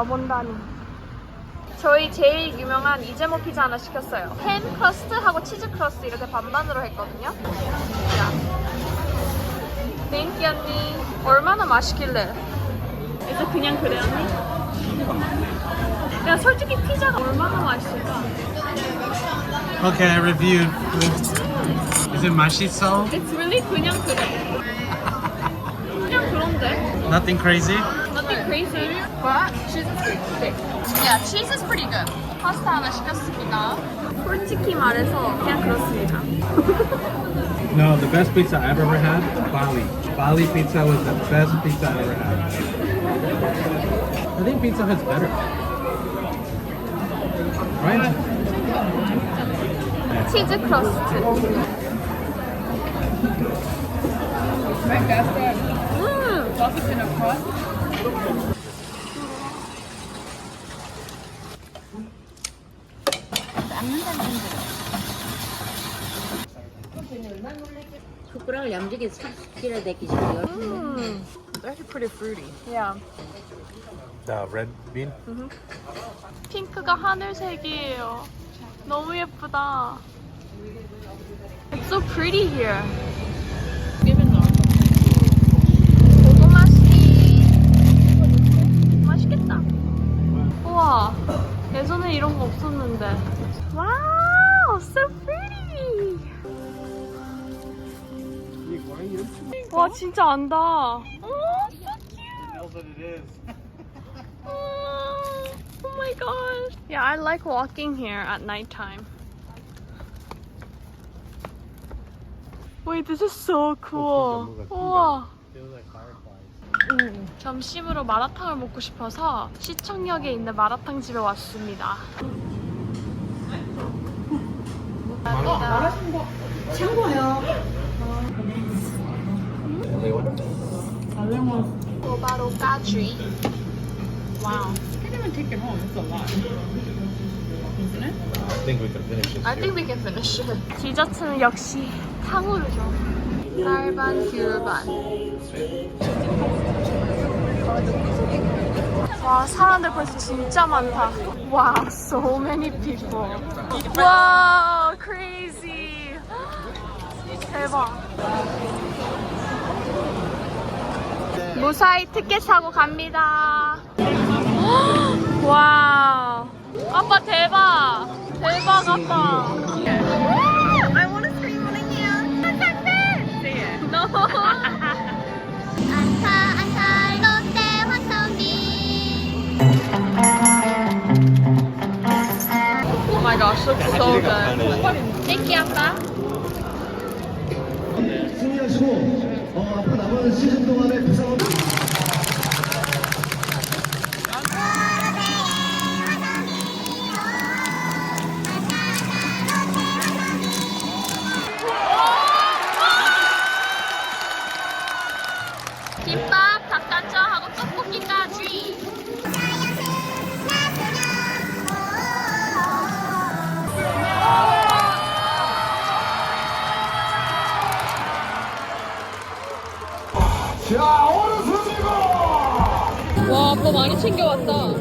와본다니. 저희 제일 유명한 이재모 피자 하나 시켰어요. 햄 크러스트하고 치즈 크러스트 이렇게 반반으로 했거든요. 자. 땡큐 언니. 얼마나 맛있길래? 이제 그냥 그래 언니? 야 솔직히 피자가 얼마나 맛있을까? Okay, I reviewed. Is it 맛있어? It's really 그냥 그래. 그냥 그런데. Nothing crazy? Nothing crazy. But cheese is good. Yeah, cheese is pretty good. 파스타 하나 시켰습니다. 솔직히 말해서 그냥 그렇습니다. No, the best pizza I've ever had, Bali. Bali pizza was the best pizza I ever had. I think Pizza Hut's better. Right? 치즈 크러스트. 음. 숟가락을 얌전히 삭히려 대기시고 음. That's pretty fruity. Yeah. The red bean? 핑크가 하늘색이에요. 너무 예쁘다. It's so pretty here. 고구마씨. 맛있겠다. 우와. 예전에 이런 거 없었는데. 와우, so pretty. 와, 진짜 안다. 오, so cute. Oh my gosh. Yeah, I like walking here at nighttime. Wait, this is so cool. 우와. 음, 점심으로 마라탕을 먹고 싶어서 시청역에 있는 마라탕 집에 왔습니다. 감사합니다. 이거 바로 까쥐. 와우. I think we can finish this I think we can finish it. 디저트는 역시 탕후루죠. 쌀반, 귤반. 와, 사람들 벌써 진짜 많다. 와, so many people. 와, crazy. 대박. 무사히 티켓 사고 갑니다. 와. 아빠 대박. 대박 아빠. I want to scream here. Say it. No. Oh. Thank you, 아빠. 승리하시고 어, 앞으로 남은 시즌 동안 와, 아빠 많이 챙겨왔다.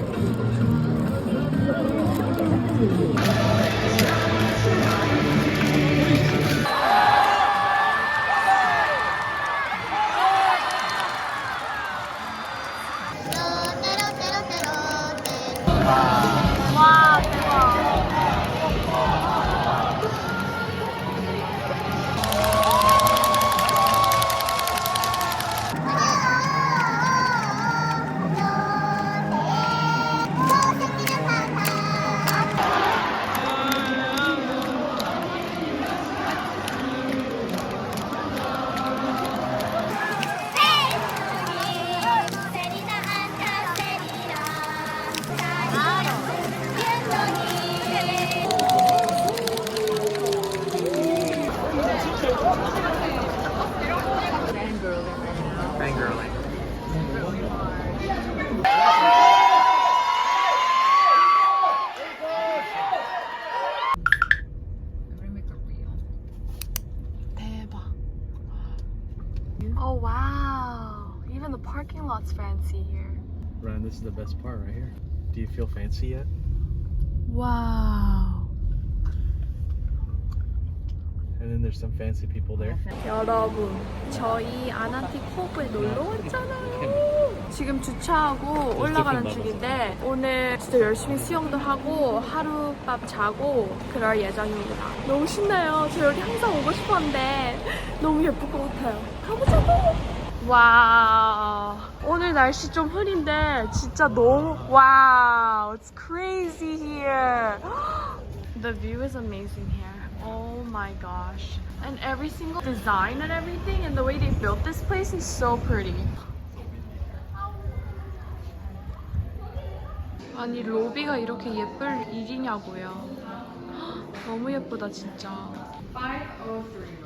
Feel fancy yet? 와우. And then there's some fancy people there. 여러분, 저희 아나티 코브에 놀러 왔잖아요. 지금 주차하고 올라가는 중인데 오늘 진짜 열심히 수영도 하고 하룻밤 자고 그럴 예정입니다. 너무 신나요. 저 여기 항상 오고 싶었는데 너무 예쁠 것 같아요. 가보자고. 와우. 오늘 날씨 좀 흐린데 진짜 너무 와우. It's crazy here. The view is amazing here. Oh my gosh. And every single design and everything and the way they built this place is so pretty. 아니 로비가 이렇게 예쁠 일이냐고요. 너무 예쁘다 진짜.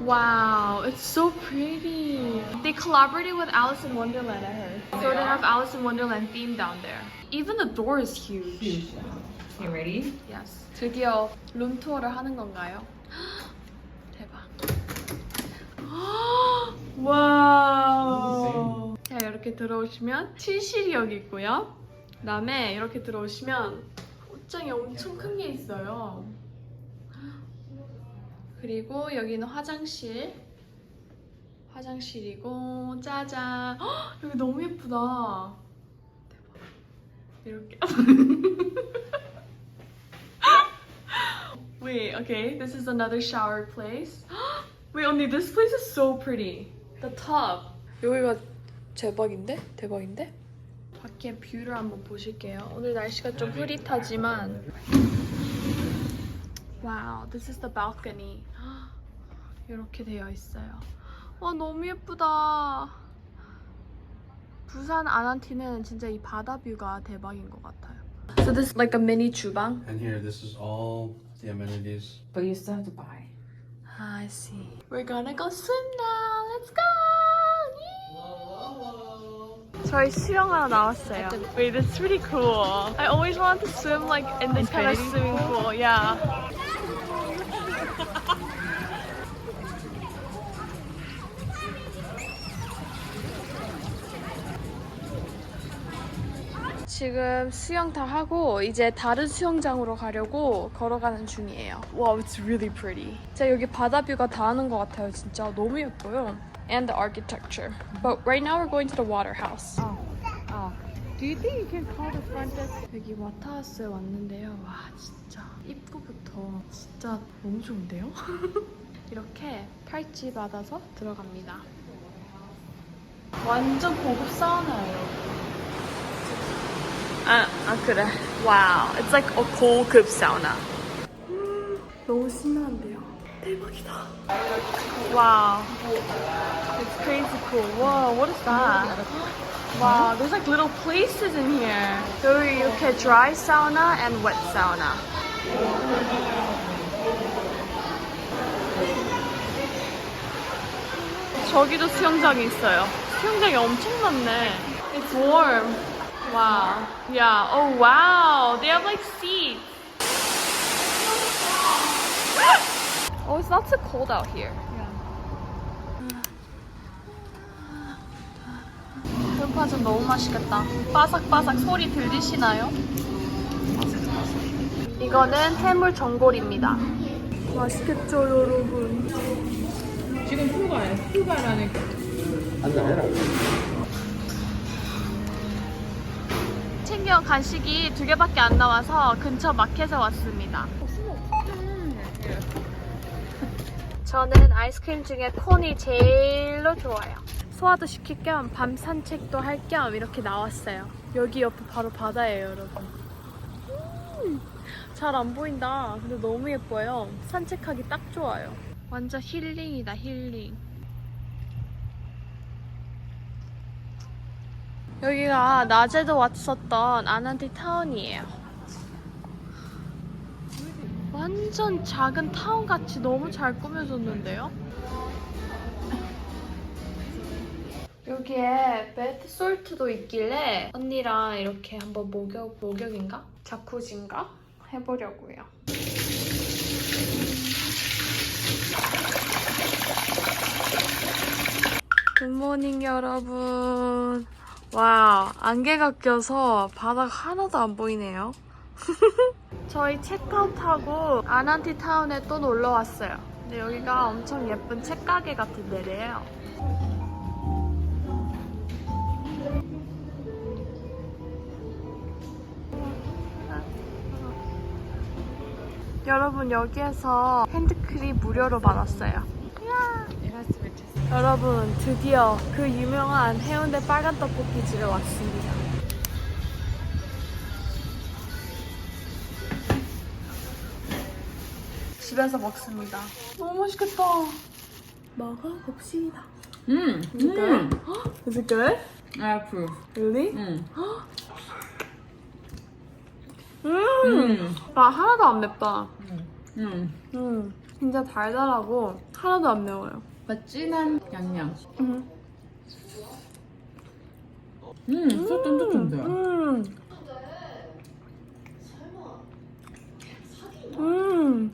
Wow, it's so pretty. They collaborated with Alice in Wonderland, I heard. So they have Alice in Wonderland theme down there. Even the door is huge. You ready? Yes. 드디어 룸 투어를 하는 건가요? 대박. 와우. 자, 이렇게 들어오시면 침실이 여기 있고요. 그다음에 이렇게 들어오시면 옷장이 엄청 큰 게 있어요. 그리고 여기는 화장실. 화장실이고 짜잔. 헉, 여기 너무 예쁘다. 대박. 이렇게. Wait, okay, this is another shower place. Wait, 언니, this place is so pretty. The tub. 여기가 대박인데? 대박인데? 밖에 뷰를 한번 보실게요. 오늘 날씨가 좀 흐릿하지만. Wow, this is the balcony. 이렇게 되어 있어요. 와, 너무 예쁘다. 부산 아난티는 진짜 이 바다 뷰가 대박인 것 같아요. So this is like a mini 주방. And here, this is all the amenities. But you still have to buy. I see. We're gonna go swim now. Let's go! 저희 수영하러 나왔어요. Wait, that's pretty cool. I always want to swim like in this kind of swimming pool. Yeah. 지금 수영 다 하고 이제 다른 수영장으로 가려고 걸어가는 중이에요. Wow, it's really pretty. 진짜 여기 바다 뷰가 다 하는 것 같아요. 진짜 너무 예뻐요. And the architecture. But right now we're going to the water house. Oh. Do you think you can call the front desk? 여기 와타하우스에 왔는데요. 와 진짜 입구부터 진짜 너무 좋은데요? 이렇게 팔찌 받아서 들어갑니다. 완전 고급 사우나예요. 아, 아 그래. 와우. It's like a 고급 사우나. 음, 너무 신나는데요. 대박이다. 와우. It's crazy cool. Whoa, what is that? Wow, there's like little places in here. 여기 이렇게 dry sauna and wet sauna. 저기도 수영장이 있어요. 수영장이 엄청 많네. It's warm. Wow. Yeah. Oh wow. They have like seats. Oh, it's not so cold out here. 등파전 너무 맛있겠다. 바삭바삭 소리 들리시나요? 이거는 해물 전골입니다. 맛있겠죠, 여러분? 지금 휴가야. 휴가라는 챙겨온 간식이 두 개밖에 안 나와서 근처 마켓에 왔습니다. 저는 아이스크림 중에 콘이 제일로 좋아요. 소화도 시킬 겸 밤 산책도 할 겸 이렇게 나왔어요. 여기 옆에 바로 바다예요, 여러분. 잘안 보인다. 근데 너무 예뻐요. 산책하기 딱 좋아요. 완전 힐링이다, 힐링. 여기가 낮에도 왔었던 아난티 타운이에요. 완전 작은 타운 같이 너무 잘 꾸며졌는데요? 여기에 베트 솔트도 있길래 언니랑 이렇게 한번 목욕, 목욕인가? 자쿠지인가? 해보려고요. 굿모닝 여러분. 와, 안개가 껴서 바다가 하나도 안 보이네요. 저희 체크아웃하고 아난티 타운에 또 놀러 왔어요. 근데 여기가 엄청 예쁜 책가게 같은 데래요. 여러분 여기에서 핸드크림 무료로 받았어요. 여러분 드디어 그 유명한 해운대 빨간 떡볶이 집에 왔습니다. 집에서 먹습니다. 너무 맛있겠다. 먹어봅시다. 음, good? Is it good? I approve. Really? 음, 음, 음, 나 하나도 안 맵다. 음. 음, 진짜 달달하고 하나도 안 매워요. 뭔가 진한 양념. 음, 음, 진짜 쫀득쫀득. 음. 음.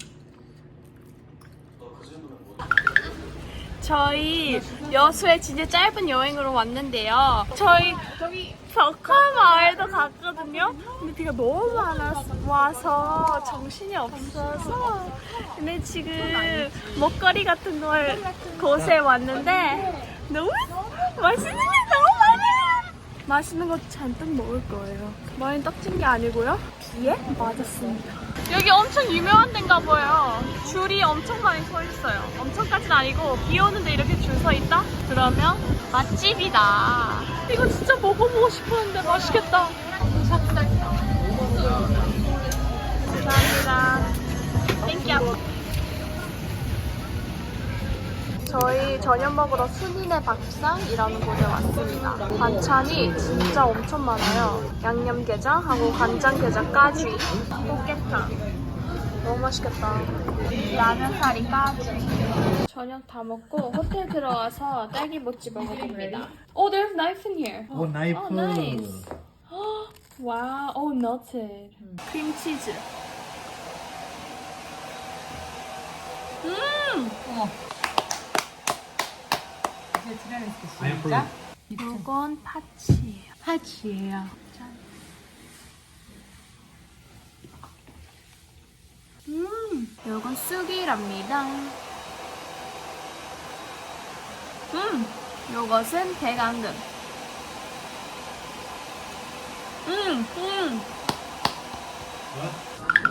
저희 여수에 진짜 짧은 여행으로 왔는데요. 저희 저기 벽화 마을도 갔거든요. 근데 비가 너무 많아서 와서 정신이 없어서 근데 지금 먹거리 같은 걸 곳에 왔는데 너무 맛있는 게 너무 많아요. 맛있는 거 잔뜩 먹을 거예요. 많이 떡진 게 아니고요. 비에 맞았습니다. 여기 엄청 유명한 데인가 봐요. 줄이 엄청 많이 서 있어요. 엄청까지는 아니고 비 오는데 이렇게 줄 서 있다? 그러면 맛집이다. 이거 진짜 먹어보고 싶었는데 맛있겠다. 감사합니다. 땡큐. 저희 저녁 먹으러 순인의 밥상이라는 곳에 왔습니다. 반찬이 진짜 엄청 많아요. 양념게장하고 간장게장까지. 꽃게탕. 너무 맛있겠다. 라면사리까지. 저녁 다 먹고 호텔 들어와서 딸기모찌 먹어봅니다. Oh, there's knife in here. Oh, knife. Oh, nice. wow. Oh, melted. 크림치즈. 음! 이 approve. 이건 파치예요. 파치예요. 음, 이건 쑥이랍니다. 음, 요것은 대강금. 음, 음.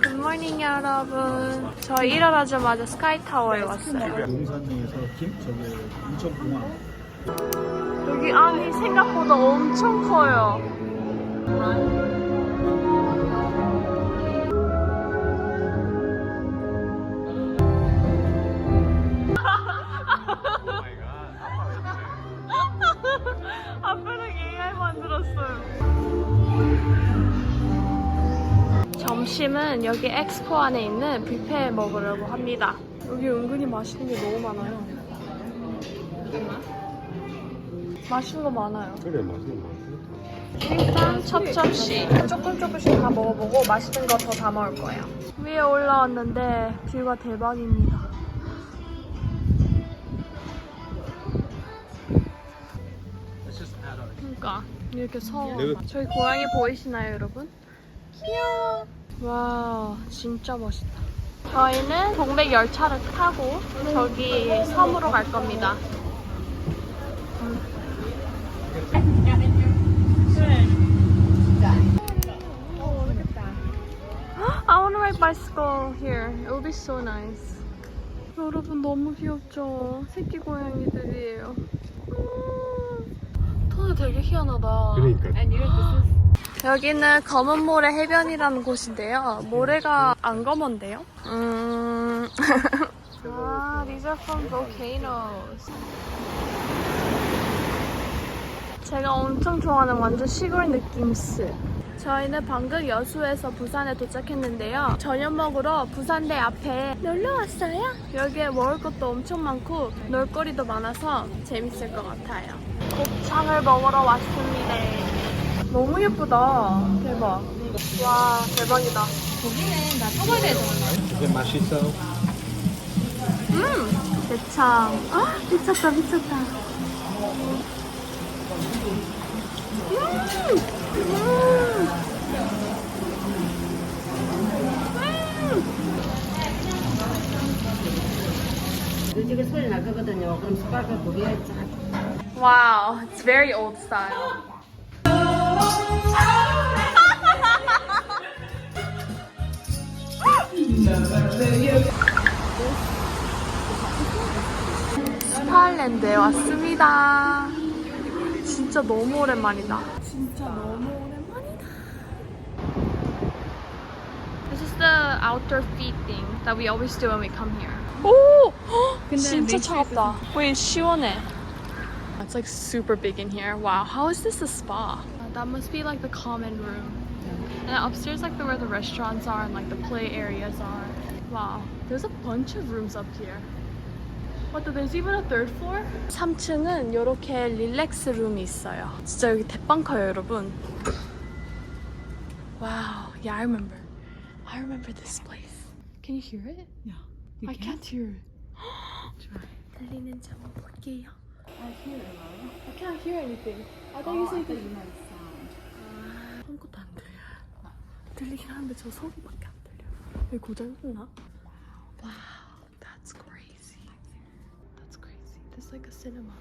굿모닝 여러분. 저 일어나자마자 스카이타워에 왔어요. 용산역에서 김 저기 인천공항 여기 안이 생각보다 엄청 커요. 아빠랑 AI 만들었어요. 점심은 여기 엑스포 안에 있는 뷔페 먹으려고 합니다. 여기 은근히 맛있는 게 너무 많아요. 맛있는 거 많아요. 그래, 맛있는 거. 일단 첫 접시 조금 조금씩 다 먹어보고 맛있는 거더다 먹을 거예요. 위에 올라왔는데 뷰가 대박입니다. 그러니까 이렇게 서 저희 고양이 보이시나요, 여러분? 귀여워. 와, 진짜 멋있다. 저희는 동백 열차를 타고 저기 섬으로 갈 겁니다. I want to ride bicycle here. It will be so nice. 여러분 너무 귀엽죠? 새끼 고양이들이에요. 음, 톤이 되게 희한하다. 그러니까. 여기는 검은 모래 해변이라는 곳인데요. 모래가 안 검은데요? 음. 아, these are from volcanoes. 제가 엄청 좋아하는 완전 시골 느낌 스. 저희는 방금 여수에서 부산에 도착했는데요. 저녁 먹으러 부산대 앞에 놀러 왔어요. 여기에 먹을 것도 엄청 많고 놀거리도 많아서 재밌을 것 같아요. 곱창을 먹으러 왔습니다. 너무 예쁘다. 대박. 와, 대박이다. 이게 맛있어. 음! 대창. 아, 미쳤다, 미쳤다. 요즘에 소리 나 거든요. 그럼 숟가락을 고기에 쫙 Wow, it's very old style. 스파일랜드에 왔습니다. 진짜 너무 오랜만이다. 진짜 너무 오랜만이다. This is the outdoor feet thing that we always do when we come here. 오! 진짜 차갑다. 왜 시원해? It's like super big in here. Wow, how is this a spa? Uh, that must be like the common room. And then upstairs, like the, where the restaurants are and like the play areas are. Wow, there's a bunch of rooms up here. What? There's even a third floor? 3층은 이렇게 릴렉스 룸이 있어요. 진짜 여기 대빵 커요, 여러분. Wow, yeah, I remember. I remember this place. Can you hear it? Yeah. I can't hear it. 들리는지 한번 볼게요. I hear it, right? I can't hear anything. I thought Oh, you I said thought you might sound. 아무것도 안 들려요. 들리긴 하는데 저 소리밖에 안 들려. 여기 고장났나? Wow, that's crazy. That's crazy. This is like a cinema.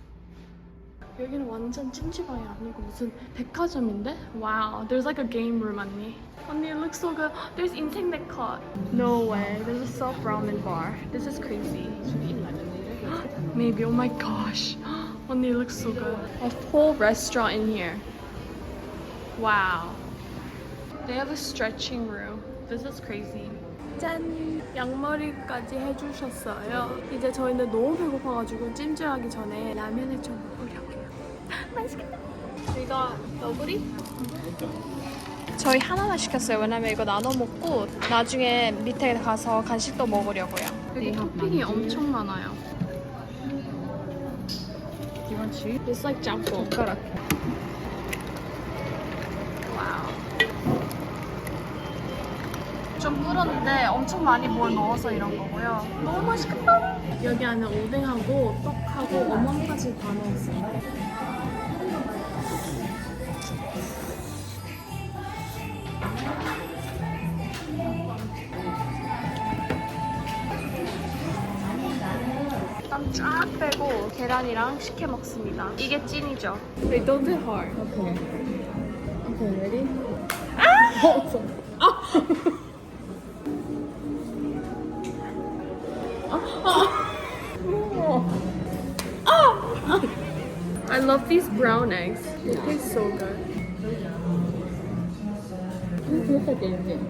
여기는 완전 찜질방이 아니고 무슨 백화점인데? Wow, there's like a game room 언니. 언니, it looks so good. There's 인생 네컷. No way. There's a self ramen bar. This is crazy. Maybe. Oh my gosh. 언니, it looks so good. A whole restaurant in here. Wow. They have a stretching room. This is crazy. 짠! 양머리까지 해주셨어요. 이제 저희는 너무 배고파가지고 찜질하기 전에 라면을 좀 먹으려고요. 맛있겠다. 이거 너구리? 저희 하나만 시켰어요. 왜냐면 이거 나눠 먹고 나중에 밑에 가서 간식도 먹으려고요. 여기 토핑이 엄청 많아요. Want cheese? It's like 짬뽕. 와우. 좀 불었는데 엄청 많이 뭘 넣어서 이런 거고요. 너무 맛있겠다. 여기 안에 오뎅하고 떡하고 어묵까지 다 넣었어요. 쫙 빼고 계란이랑 식혜 먹습니다. 이게 찐이죠. They don't hit hard. Okay. Okay, ready? I love these brown eggs. They taste so good. Look at it.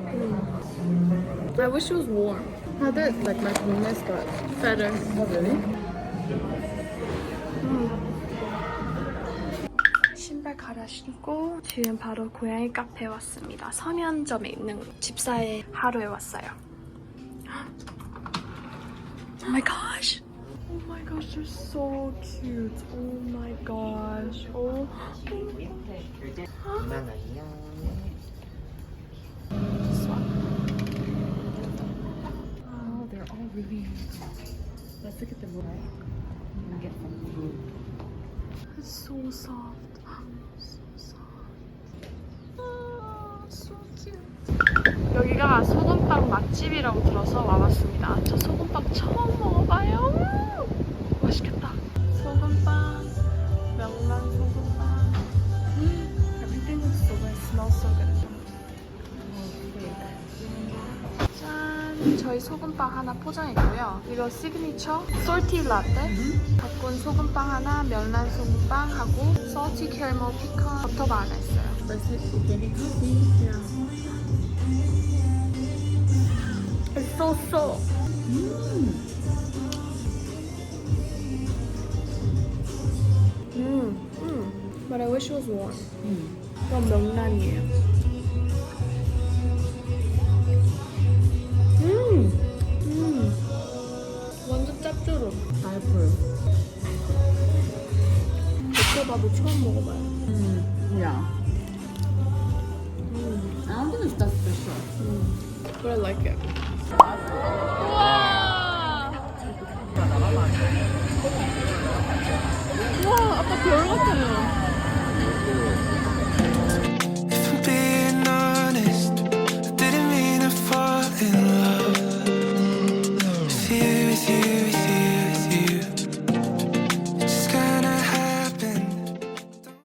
I wish it was warm. Had it like my goodness, but Better. oh really? 신고 지금 바로 고양이 카페에 왔습니다. 서면점에 있는 집사의 하루에 왔어요. Oh my gosh! Oh my gosh, they're so cute. Oh my gosh. Oh. Oh, they're all really. Let's look at the right. Can get some food. It's so soft. 여기가 소금빵 맛집이라고 들어서 와봤습니다. 저 소금빵 처음 먹어봐요. 음, 맛있겠다. 소금빵, 명란 소금빵. 음, Everything looks so good. Smells so good. 짠! 저희 소금빵 하나 포장했고요. 이거 시그니처 솔티 라떼, 바꾼 소금빵 하나, 명란 소금빵 하고 salty caramel pecan 버터가 하나 있어요. So soft. 음, 음. But I wish it was warm. 그럼 명란이에요. 음, 음. 완전 짭조름. Apple. 어쩌다도 처음 먹어봐요.